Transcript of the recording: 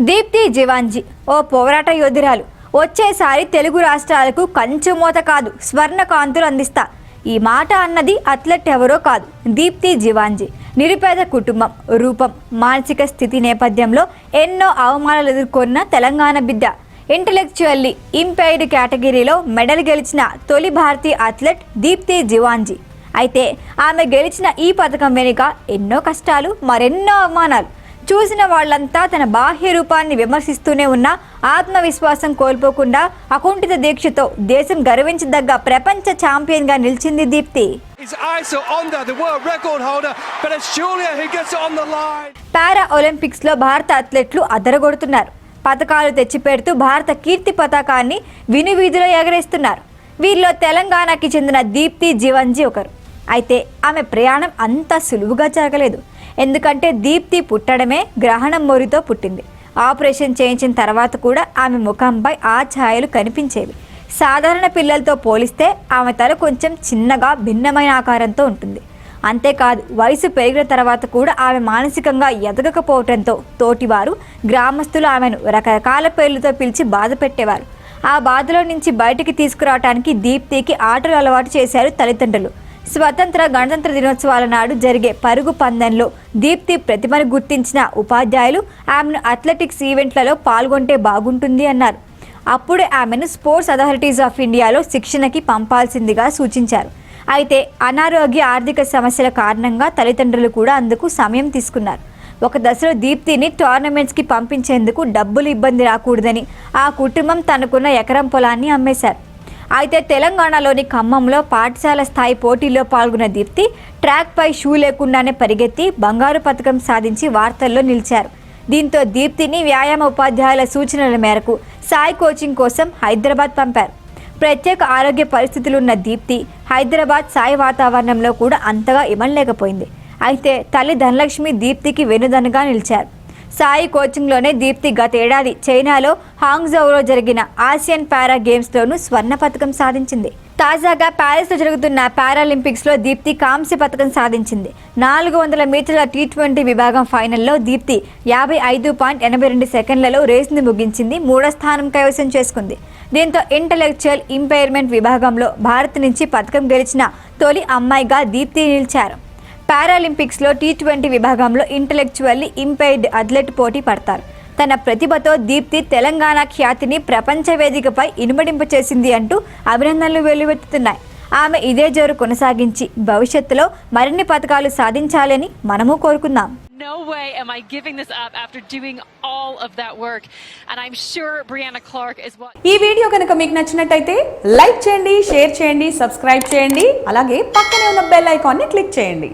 దీప్తి జివాన్జీ. ఓ పోరాట యోధురాలు. వచ్చేసారి తెలుగు రాష్ట్రాలకు కంచు మూత కాదు స్వర్ణ కాంతులు అందిస్తా. ఈ మాట అన్నది అథ్లెట్ ఎవరో కాదు దీప్తి జివాన్జీ. నిరుపేద కుటుంబం రూపం మానసిక స్థితి నేపథ్యంలో ఎన్నో అవమానాలు ఎదుర్కొన్న తెలంగాణ బిడ్డ. ఇంటలెక్చువల్లీ ఇంపైర్డ్ కేటగిరీలో మెడల్ గెలిచిన తొలి భారతీయ అథ్లెట్ దీప్తి జివాన్జీ. అయితే ఆమె గెలిచిన ఈ పథకం వెనుక ఎన్నో కష్టాలు మరెన్నో అవమానాలు. చూసిన వాళ్ళంతా తన బాహ్య రూపాన్ని విమర్శిస్తూనే ఉన్న ఆత్మవిశ్వాసం కోల్పోకుండా అకుంఠిత దీక్షతో దేశం గర్వించదగ్గ ప్రపంచ ఛాంపియన్గా నిలిచింది దీప్తి. పారా ఒలింపిక్స్లో భారత అథ్లెట్లు అదరగొడుతున్నారు. పథకాలు తెచ్చిపెడుతూ భారత కీర్తి పతాకాన్ని వినువీధిలో ఎగరేస్తున్నారు. వీరిలో తెలంగాణకి చెందిన దీప్తి జీవన్జీ ఒకరు. అయితే ఆమె ప్రయాణం అంత సులువుగా జరగలేదు. ఎందుకంటే దీప్తి పుట్టడమే గ్రహణం మొరితో పుట్టింది. ఆపరేషన్ చేయించిన తర్వాత కూడా ఆమె ముఖంపై ఆ ఛాయలు కనిపించేవి. సాధారణ పిల్లలతో పోలిస్తే ఆమె తల కొంచెం చిన్నగా భిన్నమైన ఆకారంతో ఉంటుంది. అంతేకాదు వయసు పెరిగిన తర్వాత కూడా ఆమె మానసికంగా ఎదగకపోవటంతో తోటివారు గ్రామస్తులు ఆమెను రకరకాల పేర్లతో పిలిచి బాధ పెట్టేవారు. ఆ బాధలో నుంచి బయటికి తీసుకురావటానికి దీప్తికి ఆటలు అలవాటు చేశారు తల్లిదండ్రులు. స్వతంత్ర గణతంత్ర దినోత్సవాల నాడు జరిగే పరుగు పందెంలో దీప్తి ప్రతిభను గుర్తించిన ఉపాధ్యాయులు ఆమెను అథ్లెటిక్స్ ఈవెంట్లలో పాల్గొంటే బాగుంటుంది అన్నారు. అప్పుడే ఆమెను స్పోర్ట్స్ అథారిటీస్ ఆఫ్ ఇండియాలో శిక్షణకి పంపాల్సిందిగా సూచించారు. అయితే అనారోగ్య ఆర్థిక సమస్యల కారణంగా తల్లిదండ్రులు కూడా అందుకు సమయం తీసుకున్నారు. ఒక దశలో దీప్తిని టోర్నమెంట్స్కి పంపించేందుకు డబ్బులు ఇబ్బంది రాకూడదని ఆ కుటుంబం తనకున్న ఎకరం పొలాన్ని అమ్మేశారు. అయితే తెలంగాణలోని ఖమ్మంలో పాఠశాల స్థాయి పోటీల్లో పాల్గొన్న దీప్తి ట్రాక్పై షూ లేకుండానే పరిగెత్తి బంగారు పథకం సాధించి వార్తల్లో నిలిచారు. దీంతో దీప్తిని వ్యాయామ ఉపాధ్యాయుల సూచనల మేరకు సాయి కోచింగ్ కోసం హైదరాబాద్ పంపారు. ప్రత్యేక ఆరోగ్య పరిస్థితులున్న దీప్తి హైదరాబాద్ సాయి వాతావరణంలో కూడా అంతగా ఇవ్వలేకపోయింది అయితే తల్లి ధనలక్ష్మి దీప్తికి వెనుదనగా నిలిచారు. సాయి కోచింగ్లోనే దీప్తి గతేడాది చైనాలో హాంగ్జౌలో జరిగిన ఆసియన్ పారా గేమ్స్లోనూ స్వర్ణ పథకం సాధించింది. తాజాగా ప్యారిస్లో జరుగుతున్న పారాలింపిక్స్లో దీప్తి కాంస్య పథకం సాధించింది. నాలుగు వందల మీటర్ల టీ ట్వంటీ విభాగం ఫైనల్లో దీప్తి యాభై ఐదు పాయింట్ ఎనభై రెండు సెకండ్లలో రేసును ముగించింది మూడో స్థానం కైవసం చేసుకుంది. దీంతో ఇంటలెక్చువల్ ఇంపైర్మెంట్ విభాగంలో భారత్ నుంచి పథకం గెలిచిన తొలి అమ్మాయిగా దీప్తి నిలిచారు. పారాలింపిక్స్లో టీ ట్వంటీ విభాగంలో ఇంటలెక్చువల్లీ ఇంపైర్డ్ అథ్లెట్ పోటీ పడతారు. తన ప్రతిభతో దీప్తి తెలంగాణ ఖ్యాతిని ప్రపంచ వేదికపై ఇనుమడింపు చేసింది అంటూ అభినందనలు వెల్లువెత్తుతున్నాయి. ఆమె ఇదే జోరు కొనసాగించి భవిష్యత్తులో మరిన్ని పథకాలు సాధించాలని మనము కోరుకుందాం. No way am I giving this up after doing all of that work. And I'm sure Brianna Clark is what. ఈ వీడియో కనుక మీకు నచ్చినట్టయితే లైక్ చేయండి షేర్ చేయండి సబ్స్క్రైబ్ చేయండి అలాగే పక్కనే ఉన్న బెల్ ఐకాన్ని క్లిక్ చేయండి